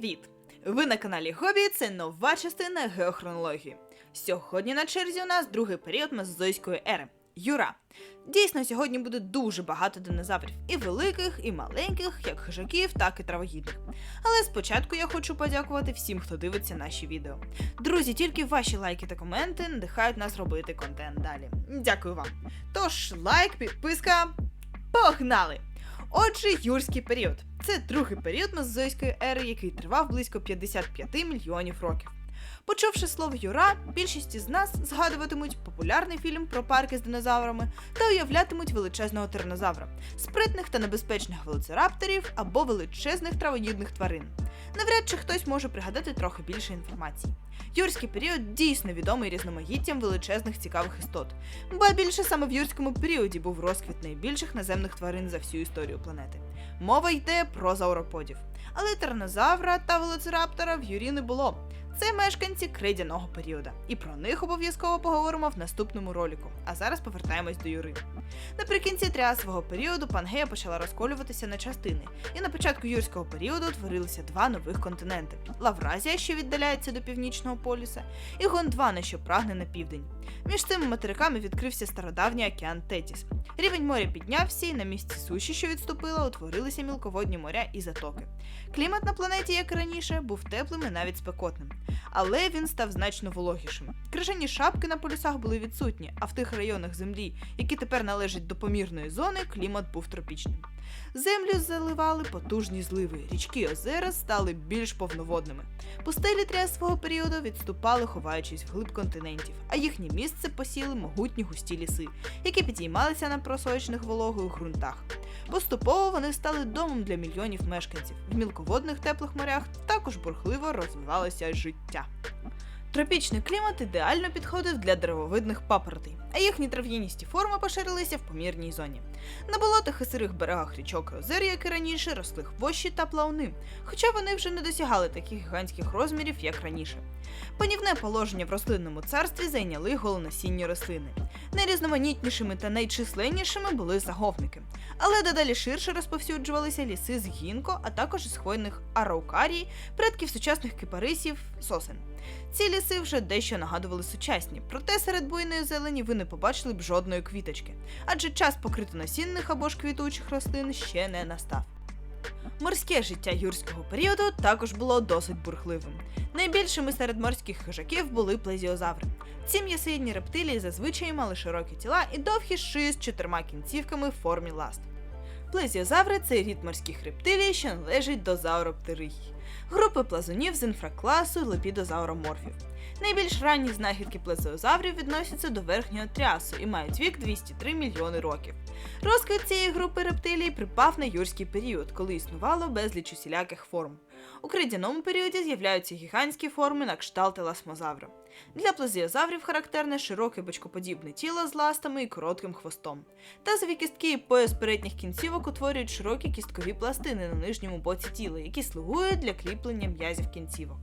Привіт! Ви на каналі Хобі, це нова частина геохронології. Сьогодні на черзі у нас другий період мезозойської ери Юра. Дійсно, сьогодні буде дуже багато динозаврів, і великих, і маленьких, як хижаків, так і травоїдних. Але спочатку я хочу подякувати всім, хто дивиться наші відео. Друзі, тільки ваші лайки та коменти надихають нас робити контент далі. Дякую вам. Тож, лайк, підписка. Погнали! Отже, юрський період це другий період мезозойської ери, який тривав близько 55 мільйонів років. Почувши слово Юра, більшість із нас згадуватимуть популярний фільм про парки з динозаврами та уявлятимуть величезного тиранозавра, спритних та небезпечних велоцирапторів або величезних травоїдних тварин. Навряд чи хтось може пригадати трохи більше інформації. Юрський період дійсно відомий різноманіттям величезних цікавих істот, ба більше саме в юрському періоді був розквіт найбільших наземних тварин за всю історію планети. Мова йде про зауроподів. Але тиранозавра та велоцираптора в Юрі не було. Це мешканці крейдяного періоду, і про них обов'язково поговоримо в наступному ролику. А зараз повертаємось до Юри. Наприкінці тріасового періоду Пангея почала розколюватися на частини, і на початку юрського періоду утворилися два нових континенти: Лавразія, що віддаляється до північного полюса, і Гондвана, що прагне на південь. Між цими материками відкрився стародавній океан Тетіс. Рівень моря піднявся, і на місці суші, що відступила, утворилися мілководні моря і затоки. Клімат на планеті, як і раніше, був теплим і навіть спекотним. Але він став значно вологішим. Крижані шапки на полюсах були відсутні, а в тих районах землі, які тепер належать до помірної зони, клімат був тропічним. Землю заливали потужні зливи, річки і озера стали більш повноводними. Пустелі трясового періоду відступали, ховаючись вглиб континентів, а їхнє місце посіли могутні густі ліси, які підіймалися на просочених вологою ґрунтах. Поступово вони стали домом для мільйонів мешканців. В мілководних теплих морях також бурхливо розвивалося життя. Тропічний клімат ідеально підходив для деревовидних папоротей, а їхні трав'яністі форми поширилися в помірній зоні. На болотах і сирих берегах річок і озер, як і раніше, росли хвощі та плавни, хоча вони вже не досягали таких гігантських розмірів, як раніше. Панівне положення в рослинному царстві зайняли голоносінні рослини. Найрізноманітнішими та найчисленнішими були заговники, але дедалі ширше розповсюджувалися ліси з гінко, а також з хвойних араукарій, предків сучасних кипарисів, сосен. Ці ліси вже дещо нагадували сучасні, проте серед буйної зелені ви не побачили б жодної квіточки, адже час покритоносінних або ж квітучих рослин ще не настав. Морське життя юрського періоду також було досить бурхливим. Найбільшими серед морських хижаків були плезіозаври. Ці м'ясоїдні рептилії зазвичай мали широкі тіла і довгі шиї з чотирма кінцівками в формі ласт. Плезіозаври це рід морських рептилій, що належить до зауроптерій, групи плазунів з інфракласу лепідозауроморфів. Найбільш ранні знахідки плезіозаврів відносяться до верхнього трясу і мають вік 203 мільйони років. Розквіт цієї групи рептилій припав на юрський період, коли існувало безліч усіляких форм. У кридяному періоді з'являються гігантські форми на кшталт еласмозавра. Для плезіозаврів характерне широке бочкоподібне тіло з ластами і коротким хвостом. Тазові кістки і пояс передніх кінцівок утворюють широкі кісткові пластини на нижньому боці тіла, які слугують для кріплення м'язів кінцівок.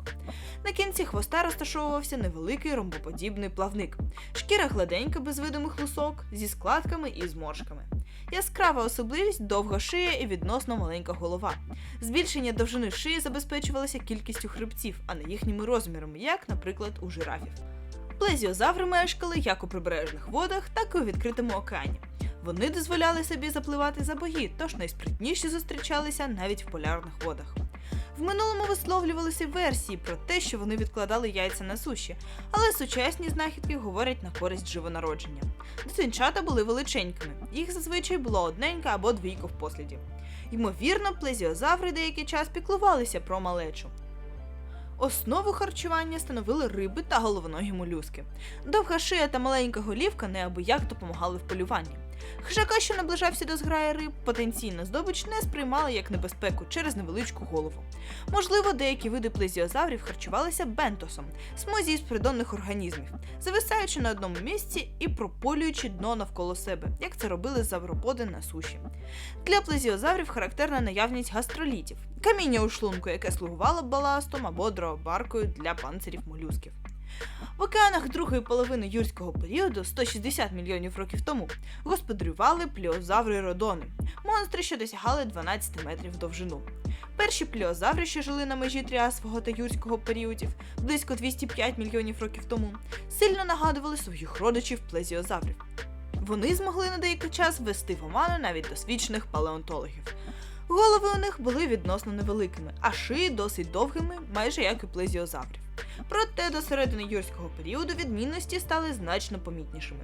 На кінці хвоста розташовувався невеликий ромбоподібний плавник, шкіра гладенька без видимих лусок, зі складками і зморшками. Яскрава особливість довга шия і відносно маленька голова. Збільшення довжини шиї забезпечувалося кількістю хребців, а не їхніми розмірами, як, наприклад, у жирафів. Плезіозаври мешкали як у прибережних водах, так і у відкритому океані. Вони дозволяли собі запливати за бої, тож найспритніші зустрічалися навіть в полярних водах. В минулому висловлювалися версії про те, що вони відкладали яйця на суші, але сучасні знахідки говорять на користь живонародження. Дитинчата були величенькими, їх зазвичай було одненька або двійко в посліді. Ймовірно, плезіозаври деякий час піклувалися про малечу. Основу харчування становили риби та головногі молюски. Довга шия та маленька голівка неабияк допомагали в полюванні. Хижака, що наближався до зграї риб, потенційна здобич не сприймали як небезпеку через невеличку голову. Можливо, деякі види плезіозаврів харчувалися бентосом, смузі з придонних організмів, зависаючи на одному місці і прополюючи дно навколо себе, як це робили завроподи на суші. Для плезіозаврів характерна наявність гастролітів, каміння у шлунку, яке слугувало баластом або дробаркою для панцирів молюсків. В океанах другої половини юрського періоду, 160 мільйонів років тому, господарювали пліозаври родони, монстри, що досягали 12 метрів довжину. Перші пліозаври, що жили на межі тріасового та юрського періодів, близько 205 мільйонів років тому, сильно нагадували своїх родичів плезіозаврів. Вони змогли на деякий час ввести в оману навіть досвідчених палеонтологів. Голови у них були відносно невеликими, а шиї досить довгими, майже як і плезіозаврів. Проте до середини юрського періоду відмінності стали значно помітнішими.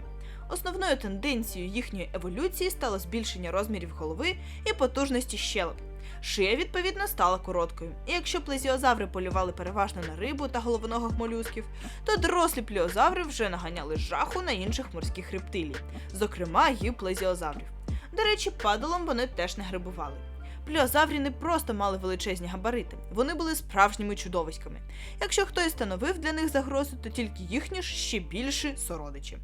Основною тенденцією їхньої еволюції стало збільшення розмірів голови і потужності щелеп. Шия, відповідно, стала короткою, і якщо плезіозаври полювали переважно на рибу та головоногих молюсків, то дорослі пліозаври вже наганяли жаху на інших морських рептилій, зокрема плезіозаврів. До речі, падалом вони теж не грибували. Пліозаврі не просто мали величезні габарити, вони були справжніми чудовиськами. Якщо хтось становив для них загрозу, то тільки їхні ж ще більші сородичі.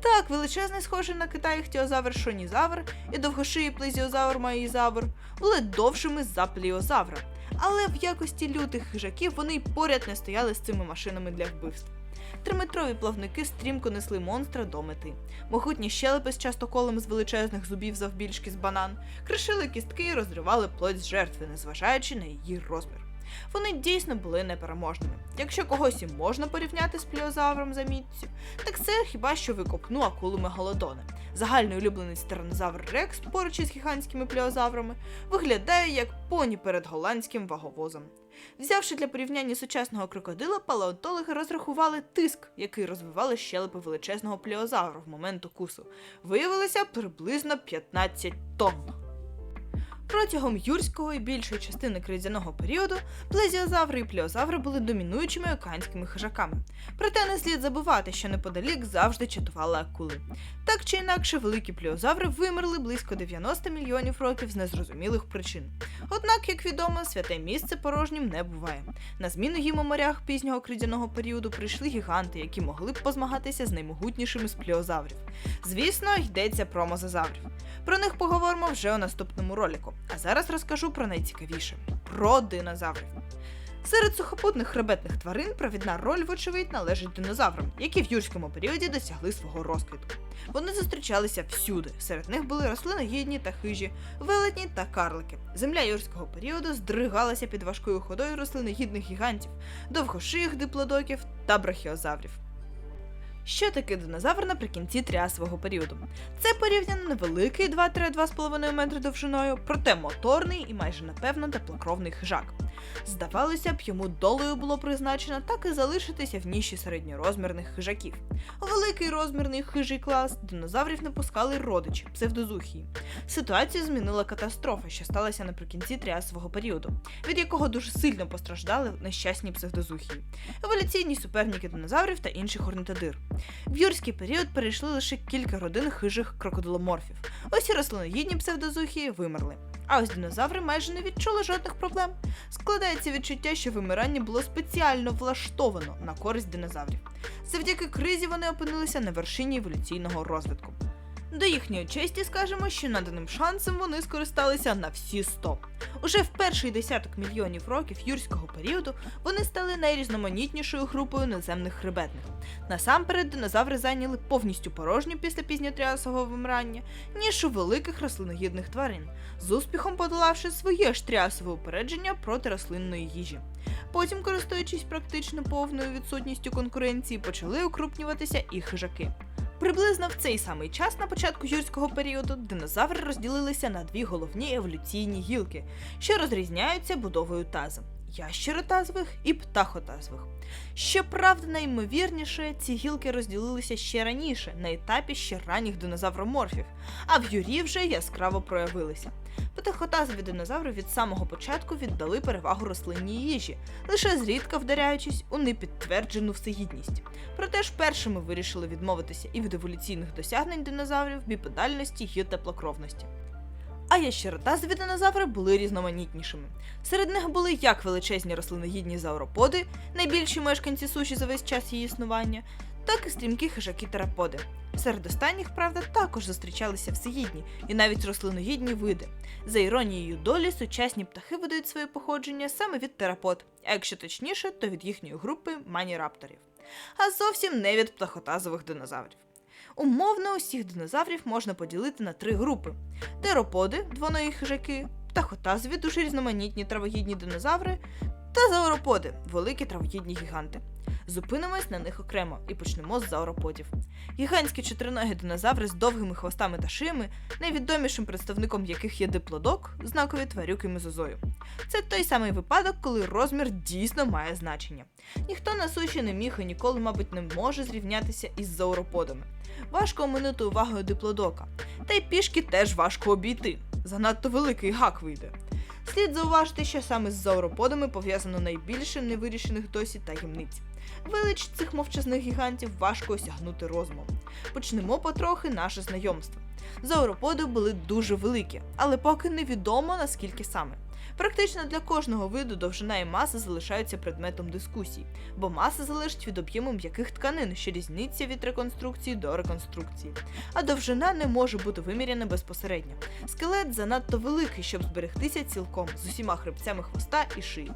Так, величезний схожий на Китай хтіозавр шонізавр і довгошиї плезіозавр маїзавр були довшими за пліозавра, але в якості лютих хижаків вони й поряд не стояли з цими машинами для вбивств. Триметрові плавники стрімко несли монстра до мети. Могутні щелепи з частоколом з величезних зубів завбільшки з банан, кришили кістки і розривали плоть з жертви, незважаючи на її розмір. Вони дійсно були непереможними. Якщо когось і можна порівняти з пліозавром за міццю, так це хіба що викопну акулу мегалодона. Загальний улюбленець тиранозавр Рекс поруч із гігантськими пліозаврами виглядає як поні перед голландським ваговозом. Взявши для порівняння сучасного крокодила, палеонтологи розрахували тиск, який розвивали щелепи величезного пліозавру в момент укусу. Виявилося приблизно 15 тонн. Протягом юрського і більшої частини кризяного періоду плезіозаври і пліозаври були домінуючими океанськими хижаками. Проте не слід забувати, що неподалік завжди чатували акули. Так чи інакше, великі пліозаври вимерли близько 90 мільйонів років з незрозумілих причин. Однак, як відомо, святе місце порожнім не буває. На зміну їм у морях пізнього кризяного періоду прийшли гіганти, які могли б позмагатися з наймогутнішими з пліозаврів. Звісно, йдеться про мозазаврів. Про них поговоримо вже у наступному ролику. А зараз розкажу про найцікавіше про динозаврів. Серед сухопутних хребетних тварин провідна роль, вочевидь, належить динозаврам, які в юрському періоді досягли свого розквіту. Вони зустрічалися всюди. Серед них були рослиногідні та хижі, велетні та карлики. Земля юрського періоду здригалася під важкою ходою рослиногідних гігантів, довгошиїх диплодоків та брахіозаврів. Що таке динозавр наприкінці тріасового періоду? Це порівняно невеликий 2-2,5 метри довжиною, проте моторний і майже напевно теплокровний хижак. Здавалося б, йому долею було призначено так і залишитися в ніші середньорозмірних хижаків. Великий розмірний хижий клас динозаврів не пускали родичі, псевдозухії. Ситуацію змінила катастрофа, що сталася наприкінці тріасового періоду, від якого дуже сильно постраждали нещасні псевдозухії, еволюційні суперники динозаврів та інших орнітодир. В юрський період перейшли лише кілька родин хижих крокодиломорфів. Ось і рослиногідні псевдозухії вимерли. А ось динозаври майже не відчули жодних проблем. Складається відчуття, що вимирання було спеціально влаштовано на користь динозаврів. Завдяки кризі вони опинилися на вершині еволюційного розвитку. До їхньої честі скажемо, що наданим шансом вони скористалися на всі 100. Уже в перший десяток мільйонів років юрського періоду вони стали найрізноманітнішою групою наземних хребетних. Насамперед динозаври зайняли повністю порожню після пізньотріасового вимирання, ніж у великих рослиногідних тварин, з успіхом подолавши своє ж тріасове упередження проти рослинної їжі. Потім, користуючись практично повною відсутністю конкуренції, почали укрупнюватися і хижаки. Приблизно в цей самий час на початку юрського періоду динозаври розділилися на дві головні еволюційні гілки, що розрізняються будовою таза ящеротазових і птахотазових. Щоправда, найімовірніше, ці гілки розділилися ще раніше, на етапі ще ранніх динозавроморфів, а в юрі вже яскраво проявилися. Птахотазові динозаври від самого початку віддали перевагу рослинній їжі, лише зрідка вдаряючись у непідтверджену всеїдність. Проте ж першими вирішили відмовитися і від еволюційних досягнень динозаврів, біпедальності і теплокровності. А ящеротазові динозаври були різноманітнішими. Серед них були як величезні рослиногідні зауроподи, найбільші мешканці суші за весь час її існування, так і стрімкі хижаки тераподи. Серед останніх, правда, також зустрічалися всеїдні і навіть рослиногідні види. За іронією долі, сучасні птахи видають своє походження саме від терапод, а якщо точніше, то від їхньої групи манірапторів. А зовсім не від птахотазових динозаврів. Умовно усіх динозаврів можна поділити на три групи: тероподи, двоногі хижаки, птахотазові дуже різноманітні травоїдні динозаври та зауроподи великі травоїдні гіганти. Зупинимось на них окремо і почнемо з зауроподів. Гігантські чотириногі динозаври з довгими хвостами та шиями, найвідомішим представником яких є диплодок, знакові тварюки мезозою. Це той самий випадок, коли розмір дійсно має значення. Ніхто на суші не міг і ніколи, мабуть, не може зрівнятися із зауроподами. Важко оминути увагою диплодока. Та й пішки теж важко обійти. Занадто великий гак вийде. Слід зауважити, що саме з зауроподами пов'язано найбільше невирішених досі таємниць. Велич цих мовчазних гігантів важко осягнути розумом. Почнемо потрохи наше знайомство. Зауроподи були дуже великі, але поки невідомо наскільки саме. Практично для кожного виду довжина і маса залишаються предметом дискусій, бо маса залежить від об'єму м'яких тканин, що різниця від реконструкції до реконструкції. А довжина не може бути виміряна безпосередньо. Скелет занадто великий, щоб зберегтися цілком з усіма хребцями хвоста і шиї.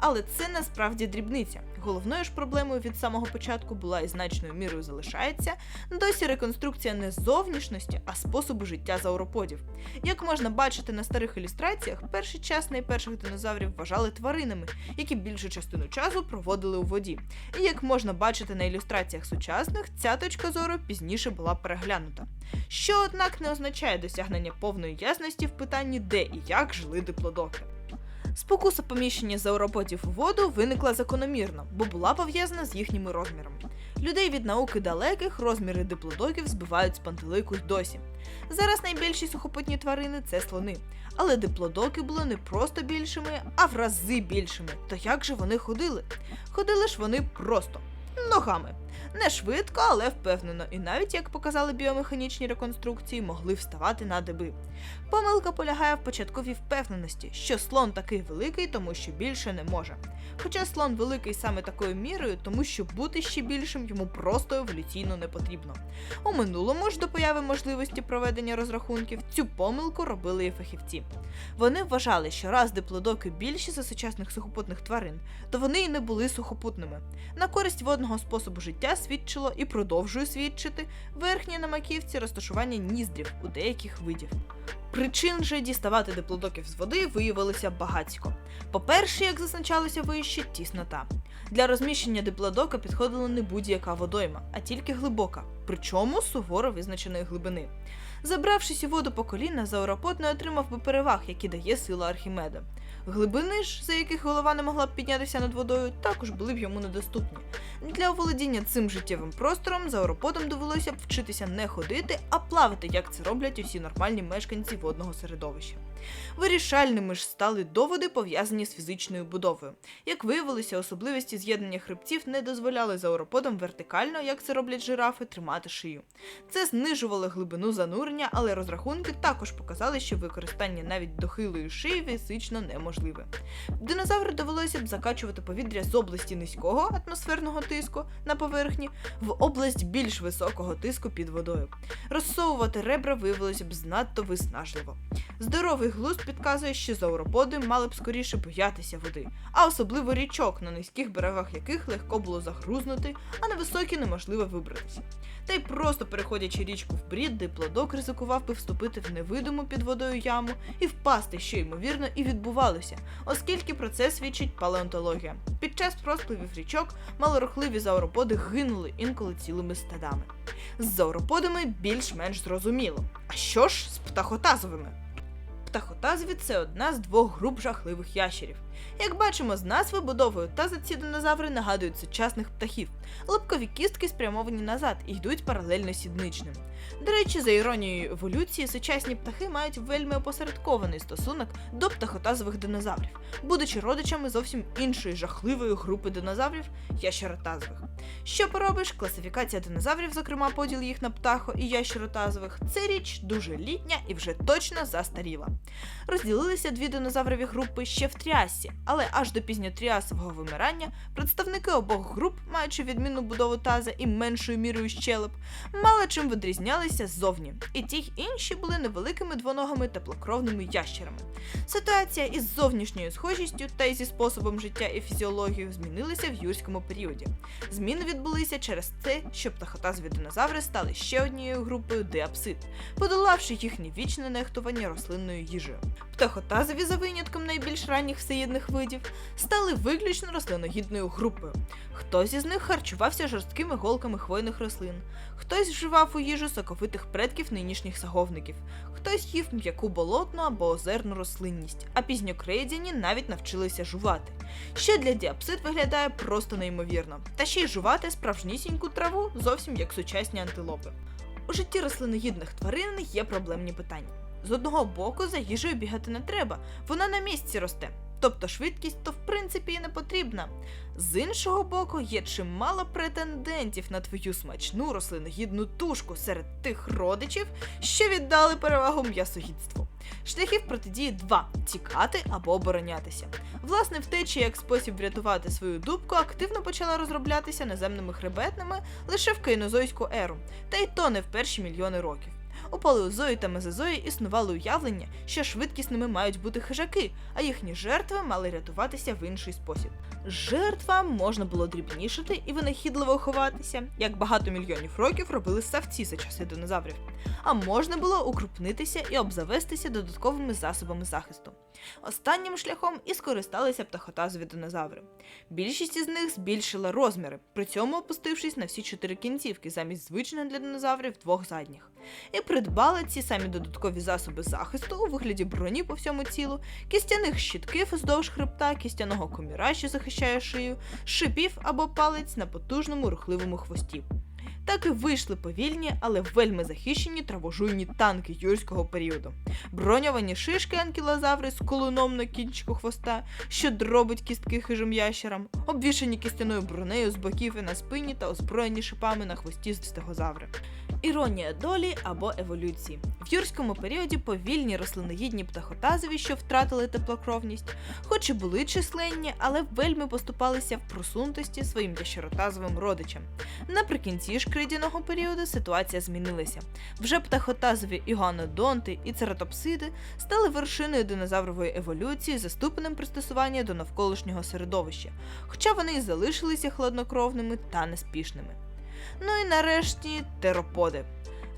Але це насправді дрібниця. Головною ж проблемою від самого початку була і значною мірою залишається досі реконструкція не зовнішності, а способу життя зауроподів. Як можна бачити на старих ілюстраціях, перший час найперших динозаврів вважали тваринами, які більшу частину часу проводили у воді. І як можна бачити на ілюстраціях сучасних, ця точка зору пізніше була переглянута. Що, однак, не означає досягнення повної ясності в питанні, де і як жили диплодоки. Спокуса поміщення зауроподів у воду виникла закономірно, бо була пов'язана з їхніми розмірами. Людей від науки далеких розміри диплодоків збивають з пантелику й досі. Зараз найбільші сухопутні тварини це слони, але диплодоки були не просто більшими, а в рази більшими. То як же вони ходили? Ходили ж вони просто ногами. Не швидко, але впевнено, і навіть як показали біомеханічні реконструкції, могли вставати на деби. Помилка полягає в початковій впевненості, що слон такий великий, тому що більше не може. Хоча слон великий саме такою мірою, тому що бути ще більшим йому просто еволюційно не потрібно. У минулому ж до появи можливості проведення розрахунків цю помилку робили і фахівці. Вони вважали, що раз диплодоки більші за сучасних сухопутних тварин, то вони і не були сухопутними. На користь водного способу життя свідчило і продовжує свідчити верхнє на маківці розташування ніздрів у деяких видів. Причин же діставати диплодоків з води виявилося багатько. По-перше, як зазначалося вище, тіснота. Для розміщення диплодока підходила не будь-яка водойма, а тільки глибока, причому суворо визначеної глибини. Забравшись у воду по коліна, зауропод не отримав би переваг, які дає сила Архімеда. Глибини ж, за яких голова не могла б піднятися над водою, також були б йому недоступні. Для оволодіння цим життєвим простором зауроподам довелося б вчитися не ходити, а плавати, як це роблять усі нормальні мешканці водного середовища. Вирішальними ж стали доводи, пов'язані з фізичною будовою. Як виявилося, особливості з'єднання хребців не дозволяли зауроподам вертикально, як це роблять жирафи, тримати шию. Це знижувало глибину занурення, але розрахунки також показали, що використання навіть дохилої шиї фізично неможливе. Динозавру довелося б закачувати повітря з області низького атмосферного тиску на поверхні в область більш високого тиску під водою. Розсовувати ребра виявилося б знадто виснажливо. Здоровий глузд підказує, що зауроподи мали б скоріше боятися води, а особливо річок, на низьких берегах яких легко було загрузнути, а на високі неможливо вибратися. Та й просто переходячи річку в брід, диплодок ризикував би вступити в невидиму під водою яму і впасти, що ймовірно і відбувалося, оскільки про це свідчить палеонтологія. Під час розпливів річок малорухливі зауроподи гинули інколи цілими стадами. З зауроподами більш-менш зрозуміло. А що ж з птахотазовими? Птахотазві це одна з двох груп жахливих ящерів. Як бачимо з назви будовою таза ці динозаври нагадують сучасних птахів. Лобкові кістки спрямовані назад і йдуть паралельно сідничним. До речі, за іронією еволюції, сучасні птахи мають вельми опосередкований стосунок до птахотазових динозаврів, будучи родичами зовсім іншої жахливої групи динозаврів ящеротазових. Що поробиш, класифікація динозаврів, зокрема поділ їх на птахо і ящеротазових, це річ дуже літня і вже точно застаріла. Розділилися дві динозаврові групи ще в тріасі, але аж до пізньотріасового вимирання представники обох груп, маючи відмінну будову таза і меншою мірою щелеп, мало чим відрізнялися ззовні. І ті й інші були невеликими двоногими теплокровними ящерами. Ситуація із зовнішньою схожістю та й зі способом життя і фізіологією змінилися в юрському періоді. Зміни відбулися через те, що птахотазові динозаври стали ще однією групою деапсид, подолавши їхнє вічне нехтування рослинною їжею. Птахотазові, за винятком найбільш ранніх всеїдних видів, стали виключно рослиногідною групою. Хтось із них харчувався жорсткими голками хвойних рослин, хтось вживав у їжу соковитих предків нинішніх саговників, хтось їв м'яку болотну або озерну рослинність, а пізньокрейдяні навіть навчилися жувати. Що для діапсид виглядає просто неймовірно, та ще й жувати справжнісіньку траву зовсім як сучасні антилопи. У житті рослиногідних тварин є проблемні питання. З одного боку, за їжею бігати не треба, вона на місці росте, тобто швидкість то в принципі і не потрібна. З іншого боку, є чимало претендентів на твою смачну рослиногідну тушку серед тих родичів, що віддали перевагу м'ясогідству. Шляхів протидії два тікати або оборонятися. Власне, втеча як спосіб врятувати свою дубку активно почала розроблятися наземними хребетними лише в кайнозойську еру, та й то не в перші мільйони років. У палеозої та мезозої існували уявлення, що швидкісними мають бути хижаки, а їхні жертви мали рятуватися в інший спосіб. Жертвам можна було дрібнішити і винахідливо ховатися, як багато мільйонів років робили ссавці за часи динозаврів. А можна було укрупнитися і обзавестися додатковими засобами захисту. Останнім шляхом і скористалися птахотазові динозаври. Більшість із них збільшила розміри, при цьому опустившись на всі чотири кінцівки замість звичних для динозаврів двох задніх. І придбали ці самі додаткові засоби захисту у вигляді броні по всьому тілу, кістяних щитків вздовж хребта, кістяного коміра, що захищає шию, шипів або палець на потужному рухливому хвості. Так і вийшли повільні, але вельми захищені травожуйні танки юрського періоду. Броньовані шишки анкілозаври з колуном на кінчику хвоста, що дробить кістки хижим ящерам, обвішані кістяною бронею з боків і на спині та озброєні шипами на хвості стегозаври. Іронія долі або еволюції. В юрському періоді повільні рослиногідні птахотазові, що втратили теплокровність, хоч і були численні, але вельми поступалися в просунутості своїм ящеротазовим родичам. Наприкінці ж кридяного періоду ситуація змінилася. Вже птахотазові ігуанодонти і цератопсиди стали вершиною динозаврової еволюції за ступенем пристосування до навколишнього середовища, хоча вони й залишилися хладнокровними та неспішними. Ну і нарешті тероподи.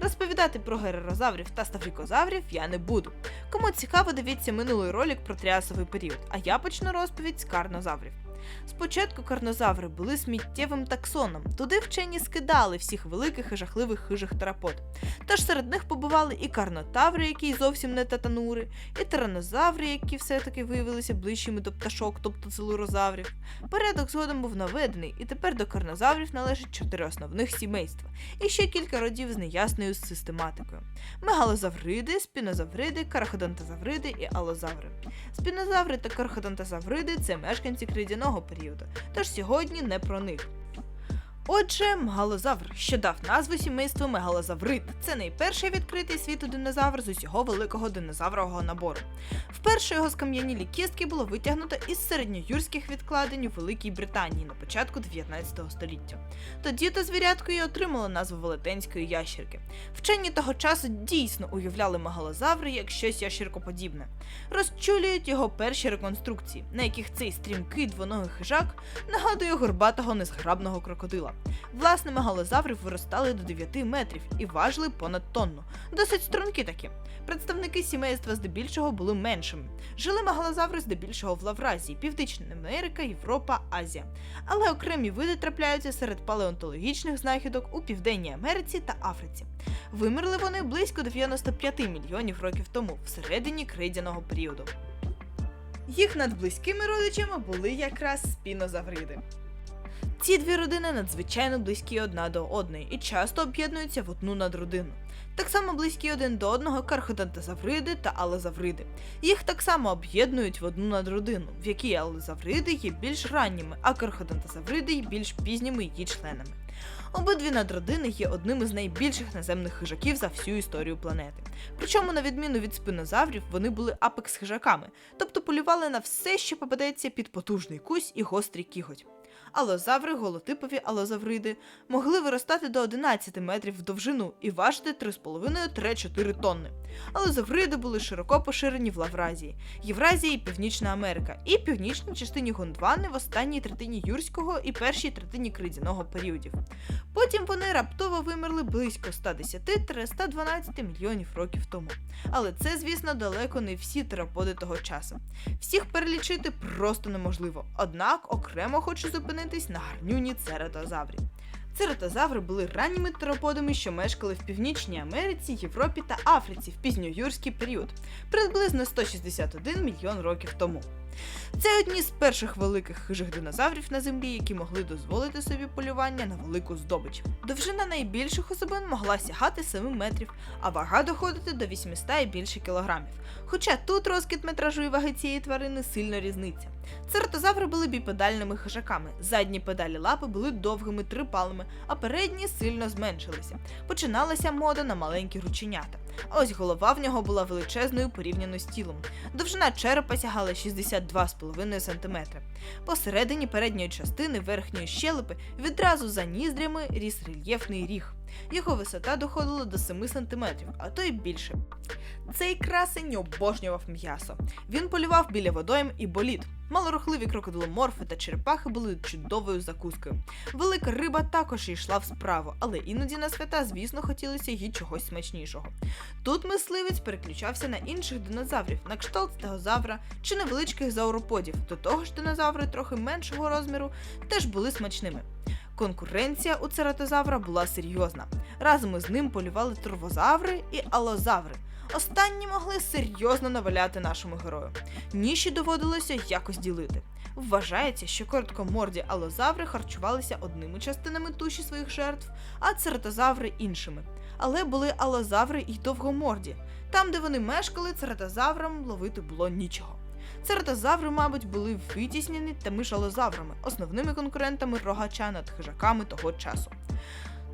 Розповідати про герерозаврів та ставрікозаврів я не буду. Кому цікаво, дивіться минулий ролик про тріасовий період, а я почну розповідь з карнозаврів. Спочатку карнозаври були сміттєвим таксоном, туди вчені скидали всіх великих і жахливих хижих терапод. Тож серед них побували і карнотаври, які зовсім не татанури, і тиранозаври, які все-таки виявилися ближчими до пташок, тобто целурозаврів. Порядок згодом був наведений, і тепер до карнозаврів належать чотири основних сімейства, і ще кілька родів з неясною систематикою: мегалозавриди, спінозавриди, карходонтозавриди і алозаври. Спінозаври та карходонтозавриди це мешканці кридяного періоду, тож сьогодні не про них. Отже, мегалозавр, що дав назву сімейству мегалозаврид. Це найперший відкритий світу динозавр з усього великого динозаврового набору. Вперше його скам'янілі кістки було витягнуто із середньоюрських відкладень у Великій Британії на початку 19 століття. Тоді то звірятко і отримало назву велетенської ящерки. Вчені того часу дійсно уявляли мегалозаври як щось ящеркоподібне. Розчулюють його перші реконструкції, на яких цей стрімкий двоногий хижак нагадує горбатого незграбного крокодила. Власне, мегалозаври виростали до 9 метрів і важили понад тонну. Досить стрункі такі. Представники сімейства здебільшого були меншими. Жили мегалозаври здебільшого в Лавразії, Північна Америка, Європа, Азія. Але окремі види трапляються серед палеонтологічних знахідок у Південній Америці та Африці. Вимерли вони близько 95 мільйонів років тому, всередині крейдяного періоду. Їх надблизькими родичами були якраз спінозавриди. Ці дві родини надзвичайно близькі одна до одної і часто об'єднуються в одну надродину. Так само близькі один до одного карходонтозавриди та алозавриди. Їх так само об'єднують в одну надродину, в якій алозавриди є більш ранніми, а карходонтозавриди є більш пізніми її членами. Обидві надродини є одним із найбільших наземних хижаків за всю історію планети. Причому, на відміну від спинозаврів, вони були апекс хижаками, тобто полювали на все, що попадеться під потужний кусь і гострий кіготь. Алозаври, голотипові алозавриди, могли виростати до 11 метрів в довжину і важити 3,5-3-4 тонни. Алозавриди були широко поширені в Лавразії, Євразії і Північна Америка, і північній частині Гондвани в останній третині юрського і першій третині кризяного періодів. Потім вони раптово вимерли близько 110-112 мільйонів років тому. Але це, звісно, далеко не всі тераподи того часу. Всіх перелічити просто неможливо. Однак окремо хочу зупинитись на гарнюні цератозаврів. Цератозаври були ранніми тероподами, що мешкали в Північній Америці, Європі та Африці в пізньоюрський період, приблизно 161 мільйон років тому. Це одні з перших великих хижих динозаврів на землі, які могли дозволити собі полювання на велику здобич. Довжина найбільших особин могла сягати 7 метрів, а вага доходити до 800 і більше кілограмів. Хоча тут розкид метражу і ваги цієї тварини сильно різниця. Цератозаври були біпедальними хижаками. Задні педалі лапи були довгими трипалими, а передні сильно зменшилися. Починалася мода на маленькі рученята. Ось голова в нього була величезною порівняно з тілом. Довжина черепа сягала 62,5 см. Посередині передньої частини верхньої щелепи відразу за ніздрями ріс рельєфний ріг. Його висота доходила до 7 см, а то й більше. Цей красень обожнював м'ясо. Він полював біля водойм і боліт. Малорухливі крокодиломорфи та черепахи були чудовою закускою. Велика риба також йшла в справу, але іноді на свята, звісно, хотілося їй чогось смачнішого. Тут мисливець переключався на інших динозаврів, на кшталт стегозавра чи невеличких зауроподів. До того ж, динозаври трохи меншого розміру теж були смачними. Конкуренція у цератозавра була серйозна. Разом із ним полювали турвозаври і алозаври. Останні могли серйозно наваляти нашому герою. Ніші доводилося якось ділити. Вважається, що короткоморді алозаври харчувалися одними частинами туші своїх жертв, а цератозаври іншими. Але були алозаври і довгоморді. Там, де вони мешкали, цератозаврам ловити було нічого. Цератозаври, мабуть, були витіснені тими ж алозаврами, основними конкурентами рогача над хижаками того часу.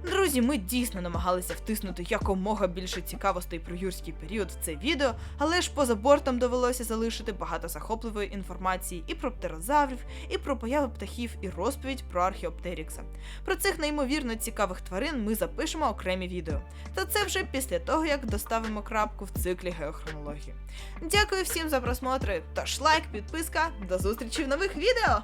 Друзі, ми дійсно намагалися втиснути якомога більше цікавостей про юрський період в це відео, але ж поза бортом довелося залишити багато захопливої інформації і про птерозаврів, і про появи птахів, і розповідь про археоптерікса. Про цих неймовірно цікавих тварин ми запишемо окремі відео. Та це вже після того, як доставимо крапку в циклі геохронології. Дякую всім за просмотри. Тож лайк, підписка, до зустрічі в нових відео!